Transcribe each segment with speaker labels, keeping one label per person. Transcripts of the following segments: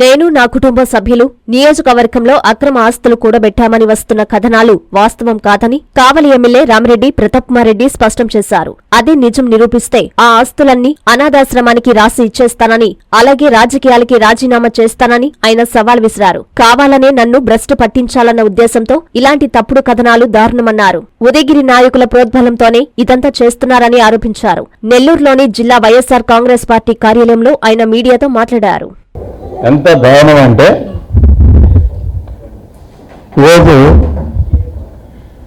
Speaker 1: నేను నా కుటుంబ సభ్యులు నియోజకవర్గంలో అక్రమ ఆస్తులు కూడబెట్టామని వస్తున్న కథనాలు వాస్తవం కాదని కావలి ఎమ్మెల్యే రామిరెడ్డి ప్రతాప్మారెడ్డి స్పష్టం చేశారు. అదే నిజం నిరూపిస్తే ఆ ఆస్తులన్నీ అనాథాశ్రమానికి రాసి ఇచ్చేస్తానని అలాగే రాజకీయాలకి రాజీనామా చేస్తానని ఆయన సవాల్ విసిరారు. కావాలనే నన్ను భ్రష్టు పట్టించాలన్న ఉద్దేశంతో ఇలాంటి తప్పుడు కథనాలు దారుణమన్నారు. ఉదయగిరి నాయకుల ప్రోద్బలంతోనే ఇదంతా చేస్తున్నారని ఆరోపించారు. నెల్లూరులోని జిల్లా వైఎస్సార్ కాంగ్రెస్ పార్టీ కార్యాలయంలో ఆయన మీడియాతో మాట్లాడారు.
Speaker 2: ఎంత దారుణం అంటే ఈరోజు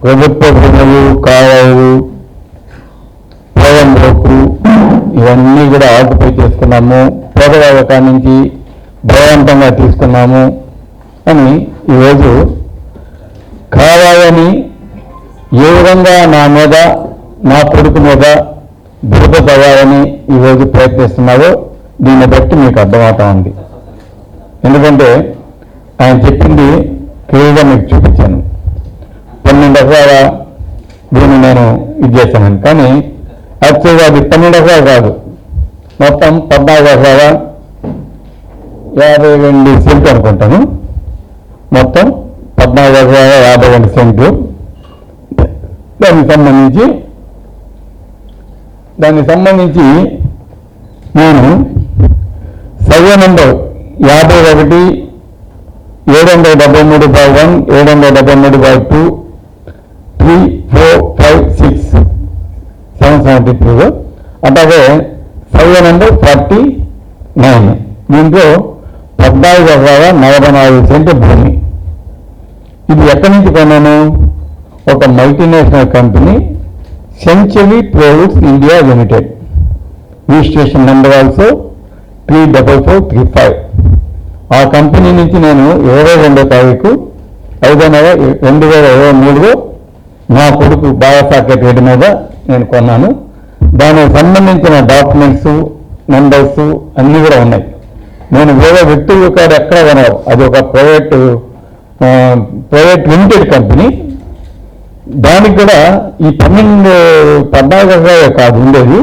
Speaker 2: ప్రభుత్వ భూములు కాలువలు పోలంలోకు ఇవన్నీ కూడా ఆక్యుపై చేసుకున్నాము. పేదవాళ్ళ కాడి నుంచి బలవంతంగా తీసుకున్నాము. అని ఈరోజు కావాలని ఏ విధంగా నా మీద నా కొడుకు మీద బురద పడాలని ఈరోజు ప్రయత్నిస్తున్నారో దీన్ని బట్టి మీకు అర్థమవుతా ఉంది. ఎందుకంటే ఆయన చెప్పింది క్లియర్గా మీకు చూపించాను. పన్నెండు ఎకరాల దీన్ని నేను ఇది చేశాను. కానీ యాక్చువల్గా అది పన్నెండు ఎకరాలు కాదు. మొత్తం పద్నాలుగు ఎకరాల యాభై రెండు సెంట్లు అనుకుంటాను. మొత్తం పద్నాలుగు ఎకరాల యాభై రెండు సెంట్లు. దానికి సంబంధించి దానికి సంబంధించి నేను సర్వే నెంబర్ యాభై ఒకటి ఏడు వందల డెబ్బై మూడు బై వన్ ఏడు వందల డెబ్బై మూడు by two three four five six. Seven seventy two. అట్లాగే సెవెన్ హండ్రెడ్ ఫార్టీ నైన్. దీంట్లో పద్నాలుగు ఎకరాల నలభై నాలుగు సెంటు భూమి. ఇది ఎక్కడి నుంచి కొన్నాను? ఒక multinational company century products India limited. Registration number also three double four three five. ఆ కంపెనీ నుంచి నేను ఇరవై రెండో తారీఖు ఐదో నెల రెండు వేల ఇరవై మూడులో నా కొడుకు బాలసాకెట్ రెడ్డి మీద నేను కొన్నాను. దానికి సంబంధించిన డాక్యుమెంట్స్ నెంబర్స్ అన్నీ కూడా ఉన్నాయి. నేను వేరే వ్యక్తులు కాదు ఎక్కడ కొనవు అది ఒక ప్రైవేట్ ప్రైవేట్ లిమిటెడ్ కంపెనీ. దానికి కూడా ఈ పన్నెండు పద్నాలుగు ఎకరాలు కాదు ఉండేది.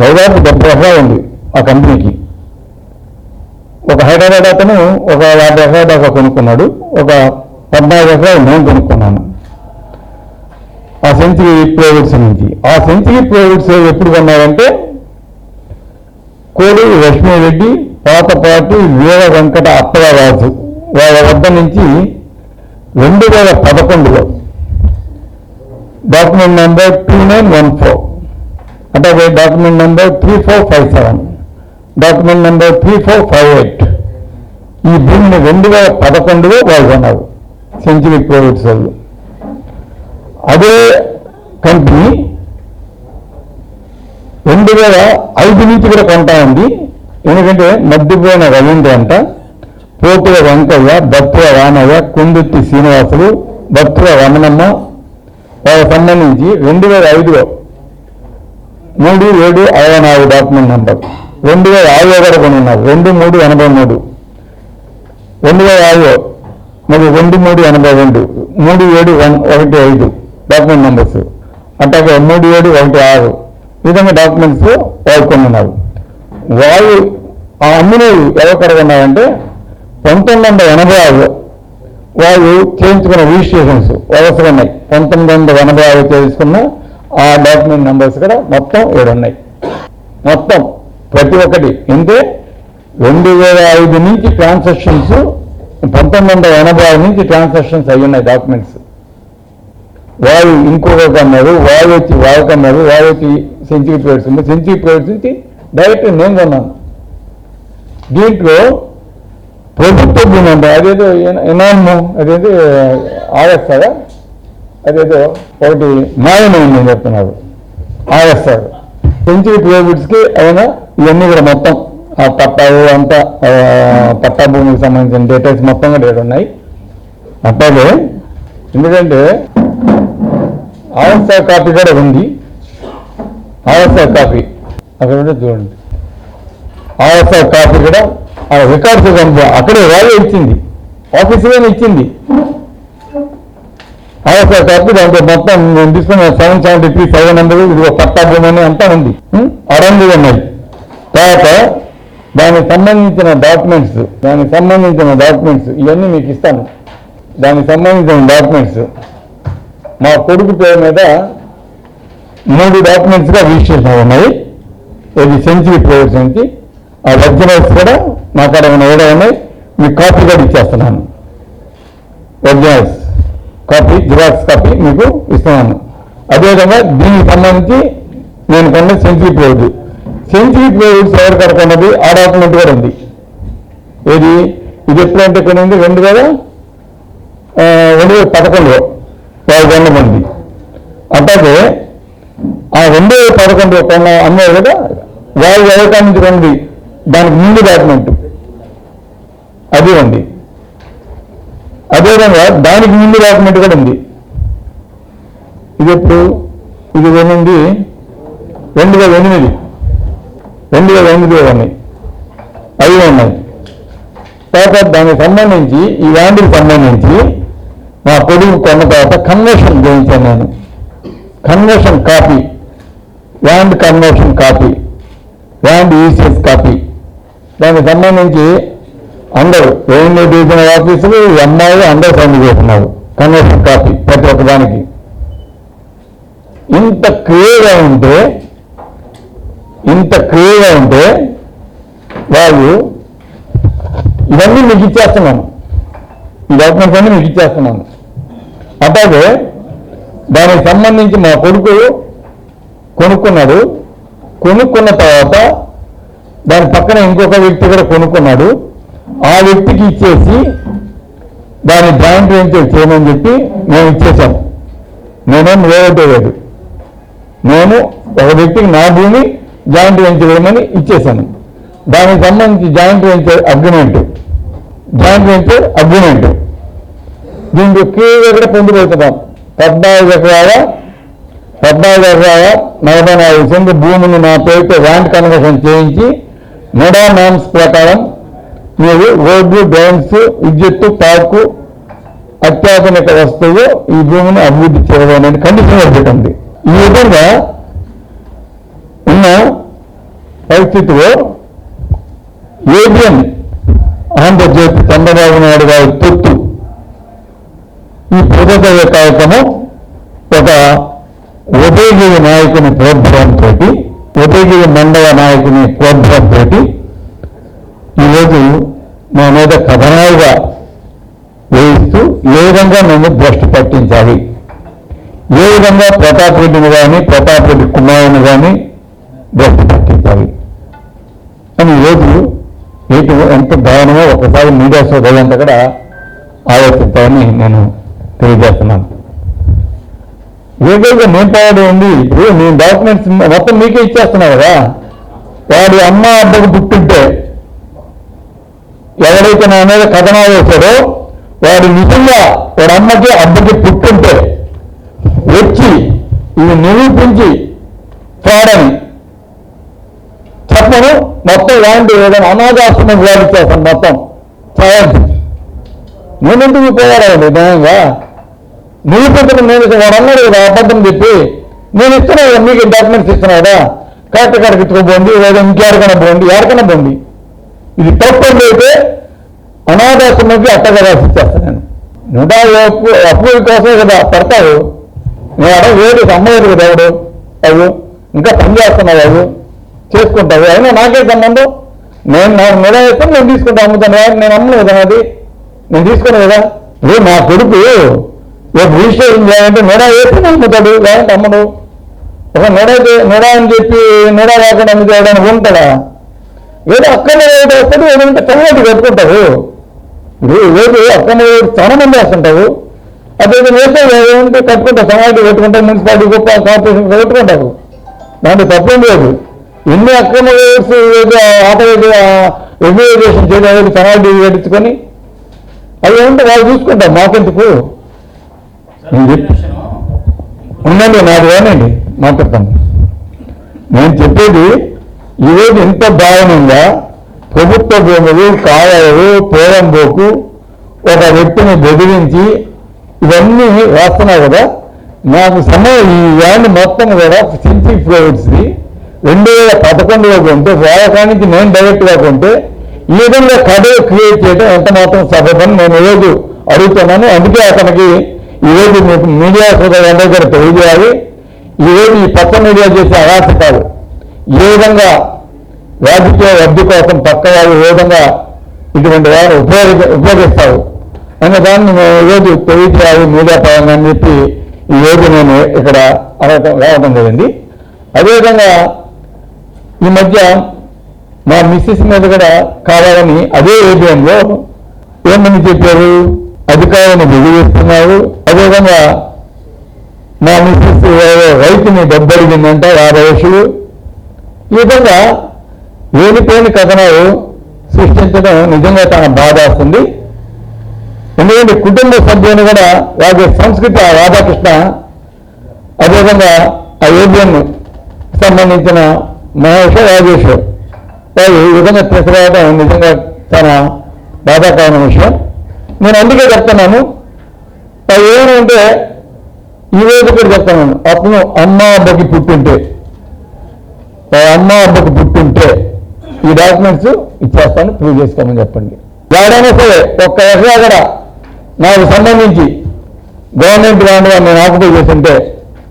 Speaker 2: దాదాపు డెబ్బై ఎకరాలు ఉంది ఆ కంపెనీకి. హైదరాబాద్ అతను ఒక యాభై ఎకరాల దాకా కొనుక్కున్నాడు. ఒక పద్నాలుగు ఎకరాలు నేను కొనుక్కున్నాను. ఆ సెంచరీ ప్రైవేట్స్ నుంచి. ఆ సెంచరీ ప్రైవేట్స్ ఎప్పుడు కొన్నారంటే కోడి లక్ష్మీరెడ్డి పాతపాటి వీర వెంకట అప్పలరాజు వాళ్ళ వద్ద నుంచి రెండు వేల పదకొండులో. Document number two nine one four. అంటే document number three four five seven. Document number three four five eight. ఈ భూమిని రెండు వేల పదకొండులో వాళ్ళు కొన్నారు. సెంచరీ ప్రైవేట్స్ వాళ్ళు అదే కంపెనీ రెండు వేల ఐదు నుంచి కూడా కొంటా ఉంది. ఎందుకంటే మద్దిపోయిన రవీంద్ర అంట పోతుల వెంకయ్య భక్తుల రామయ్య కుందుర్తి శ్రీనివాసులు భక్తుల రమణమ్మ వాళ్ళకి సంబంధించి రెండు వేల ఐదులో మూడు ఏడు అరవై నాలుగు డాక్యుమెంట్ నెంబర్. రెండు వేల ఆరులో కూడా కొని ఉన్నారు రెండు మూడు ఎనభై మూడు. రెండు వేల మరి రెండు మూడు ఎనభై రెండు. మూడు ఏడు వన్ ఒకటి ఐదు డాక్యుమెంట్ నెంబర్స్. అట్లాగే మూడు ఏడు ఒకటి ఆరు. ఈ విధంగా డాక్యుమెంట్స్ వాళ్ళు ఉన్నారు వాళ్ళు ఆ అమ్మిన ఎవరు కనుగొన్నారంటే పంతొమ్మిది వందల ఎనభై ఆరులో వాళ్ళు చేయించుకున్న రిజిస్ట్రేషన్స్ వరుసగా ఉన్నాయి. పంతొమ్మిది వందల ఎనభై ఆరు చేసుకున్న ఆ డాక్యుమెంట్ నెంబర్స్ కూడా మొత్తం ఏడు ఉన్నాయి మొత్తం ప్రతి ఒక్కటి. అంటే రెండు వేల ఐదు నుంచి ట్రాన్సాక్షన్స్ పంతొమ్మిది వందల ఎనభై ఆరు నుంచి ట్రాన్సాక్షన్స్ అయ్యున్నాయి డాక్యుమెంట్స్ వాయు ఇంకొక అన్నారు వాయు వచ్చి వాళ్ళకి అన్నారు వాయు వచ్చి సెంచరీ ప్లేయర్స్ ఉంది. సెంచరీ ప్లేయర్స్ నుంచి డైరెక్ట్ నేను కొన్నాను. దీంట్లో ప్రభుత్వ భూమి అదేదో ఎనాము అదేదో ఆగస్తారా అదేదో ఒకటి న్యాయమైంది అని చెప్తున్నారు. ఆగస్తారు సెంచరీ ప్రైవేట్స్కి అయినా ఇవన్నీ కూడా మొత్తం. ఆ పట్టాలు అంతా పట్టా భూమికి సంబంధించిన డీటెయిల్స్ మొత్తం కూడా ఉన్నాయి. అట్లాగే ఎందుకంటే ఆగస్టార్ కాపీ కూడా ఉంది. ఆగస్టార్ కాపీ. అక్కడ ఉంటే చూడండి. ఆర్ఎస్ఆర్ కాపీ కూడా ఆ రికార్డ్స్ కనుక అక్కడే వాళ్ళే ఇచ్చింది. ఆఫీసులోనే ఇచ్చింది. ఆర్ఎస్ఆర్ కాపీ దాంట్లో మొత్తం నేను తీసుకున్న seven seventy three seven hundred ఇది పట్టా భూమి అని అంతా ఉంది. ఉం? ఉన్నాయి. తర్వాత దానికి సంబంధించిన డాక్యుమెంట్స్ దానికి సంబంధించిన డాక్యుమెంట్స్ ఇవన్నీ మీకు ఇస్తాను. దానికి సంబంధించిన డాక్యుమెంట్స్ మా కొడుకు పేరు మీద మూడు డాక్యుమెంట్స్గా రిజిస్ట్రేషన్ ఉన్నాయి ఇది సెంచరీ ప్రైవేట్ నుంచి ఆ ఒరిజినల్స్ కూడా నా కాడ ఏమైనా ఉన్నాయి? మీకు కాపీ కూడా ఇచ్చేస్తున్నాను. ఒరిజినల్స్. కాపీ జిరాక్స్ కాపీ మీకు ఇస్తున్నాను. అదేవిధంగా దీనికి సంబంధించి నేను కొన్న సెంచరీ ప్రైవేట్ సెంచరీ ప్రైవేట్స్ ఎవరు కడుకున్నది ఆ డాక్యుమెంట్ కూడా ఉంది. ఏది? ఇది ఎప్పుడంటే కొనింది రెండు వేల రెండు వేల పదకొండులో. వాళ్ళు కొన్నమంది అట్లాగే ఆ రెండు వేల పదకొండులో కొన్న అమ్మాయి కదా వాళ్ళు ఎవరికాడ నుంచి దానికి ముందు డాక్యుమెంట్ అది ఉంది. అదేవిధంగా దానికి ముందు డాక్యుమెంట్ కూడా ఉంది. ఇది ఎప్పుడు? ఇది కొనింది రెండు వేల ఎనిమిది. రెండు వేల ఎనిమిదిలో ఉన్నాయి అవి ఉన్నాయి. తర్వాత దానికి సంబంధించి ఈ ల్యాండ్కి సంబంధించి నా కొడుకు కొన్న తర్వాత కన్వర్షన్ చేయించాను నేను. Conversion copy land conversion copy land ECs copy దానికి సంబంధించి అందరూ రెవెన్యూ డివిజన్ ఆఫీసులు ఎంఐలు అందరూ సైన్ చేస్తున్నారు. కన్వర్షన్ కాపీ ప్రతి ఒక్కదానికి. ఇంత క్లియర్గా ఉంటే ఇంత క్లియర్గా ఉంటే వాళ్ళు ఇవన్నీ మీకు ఇచ్చేస్తున్నాను. ఈ డాక్యుమెంట్స్ అన్నీ మీకు ఇచ్చేస్తున్నాను. అట్లాగే దానికి సంబంధించి మా కొడుకు కొనుక్కున్నాడు. కొనుక్కున్న తర్వాత దాని పక్కన ఇంకొక వ్యక్తి కూడా కొనుక్కున్నాడు. ఆ వ్యక్తికి ఇచ్చేసి దాన్ని జాయింట్ వెంచర్ చేయమని చెప్పి మేము ఇచ్చేసాం. నేనేం వేరే లేదు నేను ఒక వ్యక్తికి నా భూమి జాయింట్ వెంచర్ వేయమని ఇచ్చేసాను దానికి సంబంధించి joint venture agreement. Joint venture agreement. దీనికి క్లియర్గా కూడా పొందుపడుతున్నాం పద్నాలుగు ఎకరాల పద్నాలుగు ఎకరాల నలభై నాలుగు సెంటు భూమిని నా పేరుతో ల్యాండ్ కన్వర్షన్ చేయించి మెడా నామ్స్ ప్రకారం మీరు రోడ్లు డ్రైన్స్ విద్యుత్తు పార్కు అత్యాధునిక వస్తువు ఈ భూమిని అభివృద్ధి చేయడం అనేది కండిషన్ పెట్టండి ఈ విధంగా ఉన్న పరిస్థితిలో ఏబిఎన్ ఆంధ్రజ్యోతి చంద్రబాబు నాయుడు గారి తొత్తు ఈ ప్రజాదయ కార్యక్రమం ఒక ఉదయగిరి నాయకుని ప్రోద్బలంతో ఉదయగిరి మండల నాయకుని ప్రోద్బలంతో ఈరోజు మా మీద కథనాలుగా వేయిస్తూ ఏ విధంగా మేము దృష్టి పట్టించాలి? ఏ విధంగా ప్రతాప్ రెడ్డిని కానీ ప్రతాప్ రెడ్డి కుమారుని కానీ భ్రష్టు పట్టించాలి అని ఈరోజు ఏంటి ఎంత దారుణమో ఒకసారి మీడియా సోదరులంతా కూడా ఆలోచించాలని నేను తెలియజేస్తున్నాను. ఏదైతే నేను తయారు ఉంది ఇప్పుడు నేను డాక్యుమెంట్స్ మొత్తం మీకే ఇచ్చేస్తున్నా కదా. వాడి అమ్మ అబ్బకు పుట్టుంటే ఎవరైతే నా మీద కథనాలు వేశాడో వాడు నిజంగా వాడి అమ్మకి అబ్బకి పుట్టుంటే వచ్చి ఇవి నిరూపించి ఫ్రాడని మొత్తం ఇలాంటి ఏదైనా అనాథాశ్రమం వ్యాధి చేస్తాను మొత్తం చావండి నేనెందుకు పోయాడండి న్యాయంగా? నిరూపించడం నేను వాడు అన్నాడు కదా అబద్ధం చెప్పి. నేను ఇస్తున్నా మీకు డాక్యుమెంట్స్ ఇస్తున్నా కదా కరెక్ట్ కరెక్ట్ ఇచ్చుకోబోండి లేదా ఇంకెవరికైనా పోండి ఎవరికైనా పోండి ఇది తప్పు అయితే అనాథాశ్రమంకి అట్టగా రాసి ఇచ్చేస్తాను నేను. అప్పు అప్పు కోసమే కదా పడతావు. నేను అడగ వేడు సమ్మలేదు కదా ఎవడు? అవు ఇంకా పని చేస్తున్నావు అవు చేసుకుంటావు. అయినా నాకే సంబంధం? నేను నాకు మీద వేస్తాను నేను తీసుకుంటా అమ్ముతాను కదా, నేను అమ్మలేదు కదా అది నేను తీసుకున్నా కదా ఏ మా కొడుకు రేపు రిజిస్ట్రేషన్ చేయాలంటే నిడ వేస్తే అమ్ముతాడు లేదంటే అమ్మడు. ఒక నిడ నిడ అని చెప్పి నిడ లేకుండా అమ్ముతాడని ఉంటాడా? ఏదో అక్కడ ఏదో వస్తాడు ఏదంటే చల్లటి కట్టుకుంటావు ఇప్పుడు ఏదో అక్కడ చాలా మంది వేస్తుంటావు అదే వేస్తే ఏదంటే కట్టుకుంటావు సమాధి పెట్టుకుంటావు మున్సిపాలిటీ గొప్ప కార్పొరేషన్ పెట్టుకుంటావు దాంట్లో తప్పేం లేదు. ఎన్ని అక్రమ వేసి ఏదో ఆపరేట్ రెగ్యులేషన్ చేయడం సమాధి పెట్టించుకొని అవి ఏమంటే వాళ్ళు చూసుకుంటాం మాకెందుకు? నేను చెప్పి ఉండండి నాది ఏనండి మాట్లాడతాను. నేను చెప్పేది ఈరోజు ఇంత దారుణంగా ప్రభుత్వ భూములు కాలువలు పోరంబోకు ఒక వ్యక్తిని బెదిరించి ఇవన్నీ వేస్తున్నావు కదా? నాకు సమయం ఈ వ్యాన్ మొత్తం కూడా సెంచరీ ఫ్లోర్స్ది. రెండు వేల పదకొండులో కొంటే వాళ్ళ నేను డైరెక్ట్గా కొంటే ఈ విధంగా కథ క్రియేట్ చేయడం ఎంత మాత్రం సబబని నేను ఈరోజు అడుగుతున్నాను. అందుకే అతనికి ఈరోజు మీకు మీడియా సోదరు దగ్గర తెలియజేయాలి. ఈరోజు ఈ పక్క మీడియా చేసే అరాచకాలు ఏ విధంగా రాజకీయ లబ్ధి కోసం పక్క వాళ్ళు ఏ విధంగా ఇటువంటి వారు ఉపయోగ ఉపయోగిస్తారు అనే దాన్ని నేను ఈరోజు తెలియజేయాలి మీడియా పరంగా అని చెప్పి ఈ నేను ఇక్కడ అడగటం రావడం జరిగింది. అదేవిధంగా ఈ మధ్య మా మిస్సెస్ మీద కూడా కావాలని అదే ఏబిఎంలో ఏమని చెప్పారు? అధికారాన్ని బిగిస్తున్నావు అదేవిధంగా మా మిస్సెస్ రైతుని డబ్బడిగిందంట యాభై లక్షలు ఈ విధంగా వేలిపోయిన కథనాలు సృష్టించడం నిజంగా తన బాధ వస్తుంది ఎందుకంటే కుటుంబ సభ్యుని కూడా వారి సంస్కృతి ఆ రాధాకృష్ణ అదేవిధంగా ఆ ఏబిఎన్ సంబంధించిన మహేశ్వర రాజేష్ వాళ్ళు ఈ విధంగా తీసుకురావడం నిజంగా చాలా బాధాకరమైన విషయం. నేను అందుకే చెప్తున్నాను అది ఏమంటే ఈ రోజు కూడా చెప్తున్నాను అతను అమ్మ అబ్బకి పుట్టింటే అమ్మ అబ్బకి పుట్టింటే ఈ డాక్యుమెంట్స్ ఇచ్చేస్తాను ప్రూవ్ చేసుకోమని చెప్పండి. ఎవడైనా సరే ఒక్క ఎకరా కూడా నాకు సంబంధించి గవర్నమెంట్ ల్యాండ్ నేను ఆక్యుపై చేస్తుంటే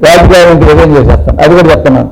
Speaker 2: రాజకీయ నుంచి రిజైన్ చేసేస్తాను. అది కూడా చెప్తున్నాను.